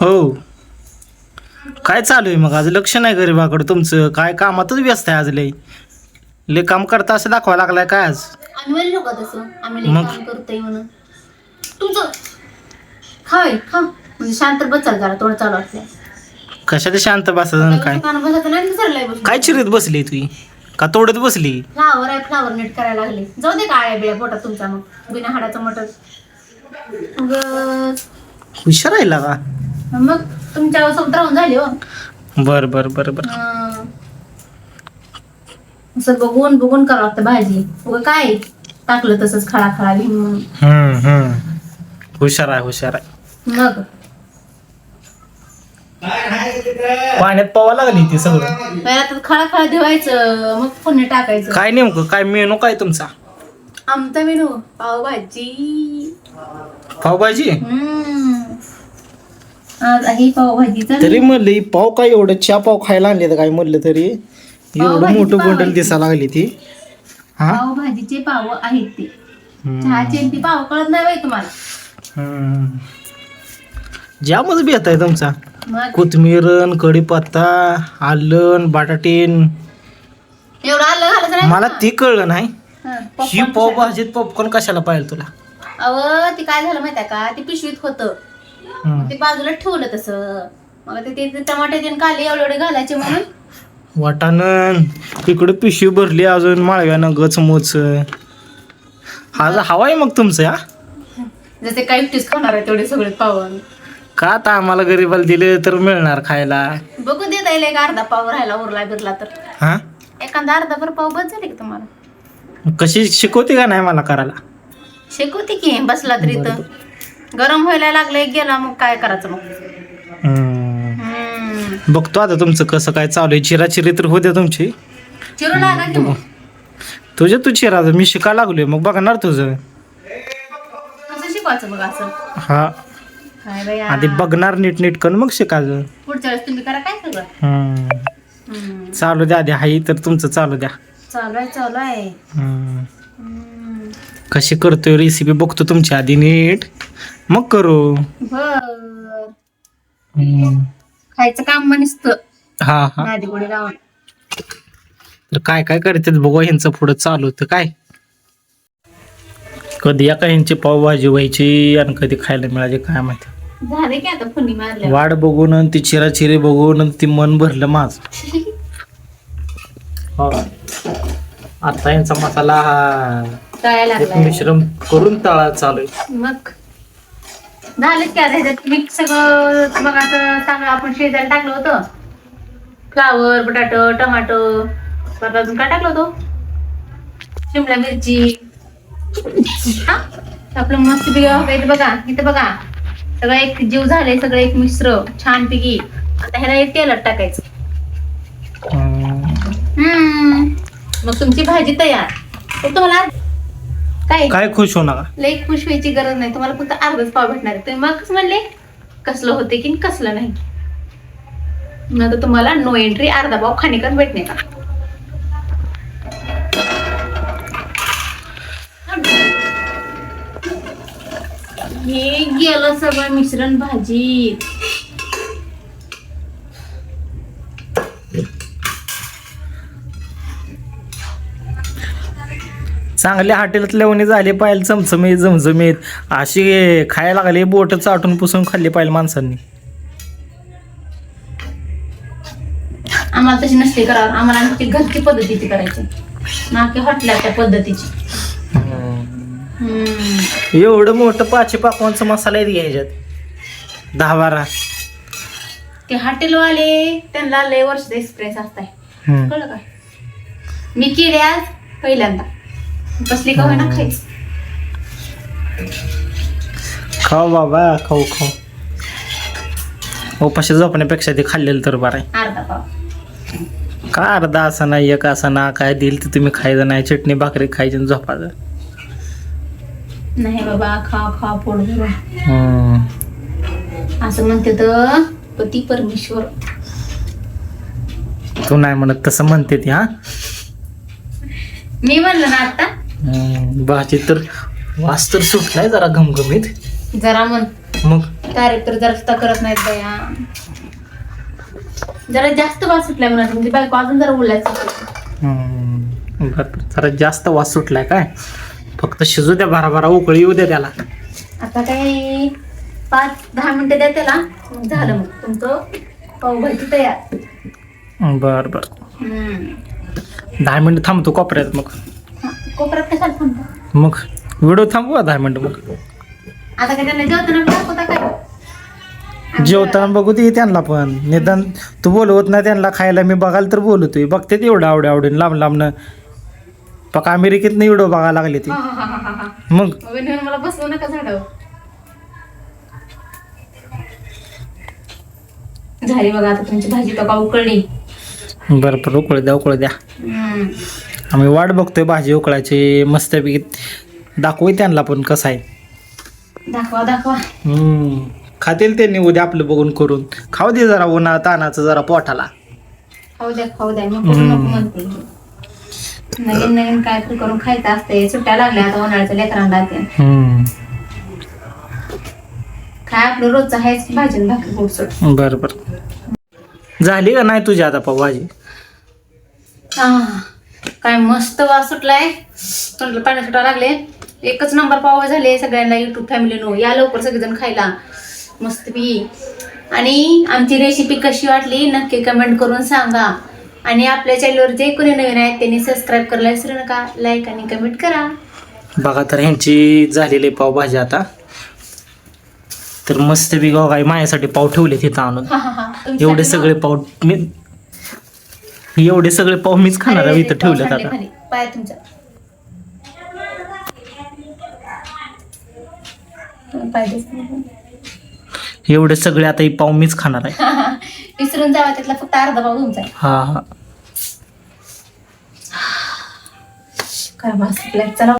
हो. काय चालू आहे मग? आज लक्ष नाही गरीबाकडं तुमचं. काय कामातच व्यस्त आहे आज लय लय काम करता असं दाखवा लागलाय काय आज? आम्ही म्हणलो का तसं आम्ही लई मग? काम करतोय म्हणून. तुमचं? खाय खा. म्हणजे शांत बसाल जरा थोडं चालू असल्या कशात शांत बसायचं काय? बसायचं नाही विसरलाय बसून काय चिरीत बसली तुही का तोडत बसली? फ्लावर आहे फ्लावर नीट करायला लागले. जाऊ दे काय बिळ्या पोटात तुमचा मग. बिना हाडाचं उगाच. हुशार राहिला का? मग तुमच्यासोबत राहून झाले हो. बर बर बर बर. असं बघून बघून करावं लागतं भाजी. उगं काय? टाकलं तसंच खळा खळा घेऊन. म्हणून. हम्म हम्म. हुशार आहे हुशार आहे. मग? पाण्यात पवा लागली ती सगळं. पहिला तर खळा खळा धुवायचं मग पुण्य टाकायचं. काय नेमकं? काय मेनू काय तुमचा? आमचा मेनू पावभाजी. पावभाजी? हम्म. आज आहे पावभाजीचा तरी म्हणलं पाव काय एवढं? चहा पाव खायला आणले तर काय म्हणलं तरी? एवढं मोठं बंडल पावभाजी. दिसा लागली ती. हा? पावभाजीचे पाव आहेत ते. चहाचे आणि ती पाव कळत नाही बाई तुम्हाला. हम्म. आहे तुमचा. मग कोथमीर कढीपत्ता आलं बटाटीन. एवढं आलं घालायचं नाही मला ती कळलं नाही. हं, ही पाव भाजीत पॉपकॉर्न कशाला पाहिजे तुला? अव ते काय झालं माहितीये का? ते पिशवीत होतं. ते बाजूला ठेवलं तसं. मग ते- ते टमाटे काले एवढे एवढे घालायचे म्हणून. वाटाणं इकडे पिशवी भरली अजून माळव्यानं गच मोच. हा जा हवा आहे मग तुमचं हा? जसे काही एकटीच खाणार आहे तेवढे सगळे पाव का आता आम्हाला गरीबाला दिले तर मिळणार खायला? बघू देता येईल एक अर्धा पाव राहिला उरला बिरला तर. हा? एखादा अर्धा भर पाव बस झाले का तुम्हाला? कशी शिकवते का नाही मला करायला? शिकवते की बसला तरी तर. गरम व्हायला लागलंय गेला मग काय करायचं मग? हम्म. बघतो आता तुमचं कसं काय चालू आहे. चिराचिरी तर होते तुमची. चिरू लागा की मग? तुझे तू चिरा. मी शिका लागलोय. मग बघणार तुझं. कसं शिकवायचं बघ असं? हा. काय आधी बघणार नीट नीट करून मग शिकायचं. पुढच्या वेळेस तुम्ही करा काय सगळं? हम्म. हम्म. चालू द्या आधी. हाई तर तुमचं चालू द्या. चालू आहे चालू आहे. हम्म. हम्म. कशी करतोय रेसिपी बघतो तुमच्या आधी नीट. मग करू. बर. हम्म. खायचं काम म्हणसतं हा हा. नादी गोडी लावून तर काय काय करतात बघू ह्यांचं पुढं चालू होतं काय? कधी एका ह्यांची पावभाजी व्हायची आणि कधी खायला मिळायची काय माहिती. झाले की आता फुनी मारल्या वाट बघून आणि ती चिराचिरी बघून आणि ती मन भरलं माझ. आता यांचा मसाला तळायला एक लागलाय मिश्रण करून तळा चालू आहे. मग? झालेच की आता ह्याच्यात मिक्स सगळं बघा असं चांगलं आपण शेजारी टाकलं होतं. फ्लावर बटाटो टमाटो परत अजून काय टाकलं होतं? शिमला मिरची. हा? आपलं मस्त इथं बघा इथं बघा. सगळं एक जीव झालंय सगळं एक मिश्र छान पिकी. आता ह्याला एक तेलात टाकायचं. हम्म. मग तुमची भाजी तयार. तुम्हाला काय? काय खुश हो नका. लई खुश व्हायची गरज नाही. तुम्हाला फक्त अर्धच पाव भेटणार आहे. तुम्ही मगच म्हणले कसलं होते की कसलं नाही. मग आता तुम्हाला नो एंट्री अर्धा पाव खाणेकर भेटणे का? हे गेलं सगळं मिश्रण भाजी चांगल्या हॉटेलात लेवणी झाले पाहिजे चमचमीत झमझमीत. अशी खायला लागली बोट चाटून पुसून खाल्ली पाहिजे माणसांनी. आम्हाला तशी नसते करावं. आम्हाला आमची घरची पद्धतीची करायची. ना की हॉटेलाच्या पद्धतीची. हम्म. एवढं मोठं पाचशे पाकवांचा मसाला घ्यायच्यात दहा बारा. ते हॉटेलवाले त्यांना लय वर्ष एक्सपिरियन्स असताय. कळलं का? मी केले आज पहिल्यांदा. कसली का होईना खायच? खाऊ बाबा खाऊ खाऊ. उपाशी झोपण्यापेक्षा ते खाल्लेलं तर बरं आहे. अर्धा पाव. का अर्धा असा नाही एक असा ना काय दिल ते तुम्ही खायचं नाही. चटणी भाकरी खायची आणि झोपायचं. नाही बाबा खा खा पोट भरून. हम्म. असं म्हणते तर पती परमेश्वर. तू नाही म्हणत तसं म्हणते ती हा? मी म्हणलं ना आता. भाजी तर वास तर सुटलाय जरा घमघमीत. जरा म्हण. मग? तारीफ तर जरा सुद्धा करत नाहीत बाया. जरा जास्त वास सुटलाय म्हणा म्हणजे बायको अजून जरा बोलायचं. जरा जास्त वास सुटलाय काय? फक्त शिजू द्या बारा बारा उकळी येऊ द्या त्याला. आता काय पाच दहा मिनिटं द्या त्याला. मग झालं मग तुमचं. पावभाजी तयार. बर बर. दहा मिनिट थांबतो कोपऱ्यात मग. कोपऱ्यात कशाला थांबता? मग व्हिडिओ थांबवा दहा मिनिट मग. आता काय त्यांना जेवताना दाखवता काय? जेवताना बघू दे त्यांना पण. निदान तू बोलवत नाही त्यांना खायला. मी बघायला तर बोलतोय बघते ते एवढं आवड आवडीन लांब लांबनं. पक अमेरिकेत व्हिडिओ बघायला लागले ते. मग? मग नेऊन मला बसवू नका झाडावर. झाली बघा आता तुमची भाजी. तो का उकळली? बरं बरं उकळ द्या उकळ द्या. हम्म. आम्ही वाट बघतोय भाजी उकळायची मस्तपैकी दाखवू त्यांना पण कसं आहे. दाखवा दाखवा. खातील त्यांनी उद्या आपलं बघून करून. खाऊ दे जरा उन्हा तानाचं जरा पोटाला. खाऊ द्या खाऊ द्या. मी करू नको म्हणते. नवीन नवीन काय तरी करून खायचं असते सुट्ट्या लागल्या आता उन्हाळ्याच्या लेकरांना ते. हम्म. काय आपलं रोजचं आहेच भाजी आणि भाकरी गोडसोड बरं बरं. झाली का नाही तुझी आता पाव भाजी? काय मस्त वास सुटलाय. तोंडाला पाणी सुटायला लागले. एकच नंबर पाव झाले सगळ्यांना युट्यूब फॅमिलीनो या लवकर सगळेजण खायला. मस्त पी आणि आमची रेसिपी कशी वाटली नक्की कमेंट करून सांगा. आणि आपल्या चॅनलवर जे कोणी नवीन आहेत त्यांनी सबस्क्राईब करायला विसरू नका. लाईक आणि कमेंट करा. बघा तर ह्यांची झालेली पावभाजी आता. तर मस्त बी काय माझ्यासाठी पाव ठेवले तिथं आणून. एवढे सगळे पाव मी एवढे सगळे पाव मीच खाणार आहे इथं ठेवलेत आता. पाय. एवढे सगळे आता ही पाव मीच खाणार आहे विसरून जावा त्यातला फक्त अर्धा पाव तुमचा आहे. हा हा काय सुटलाय. चला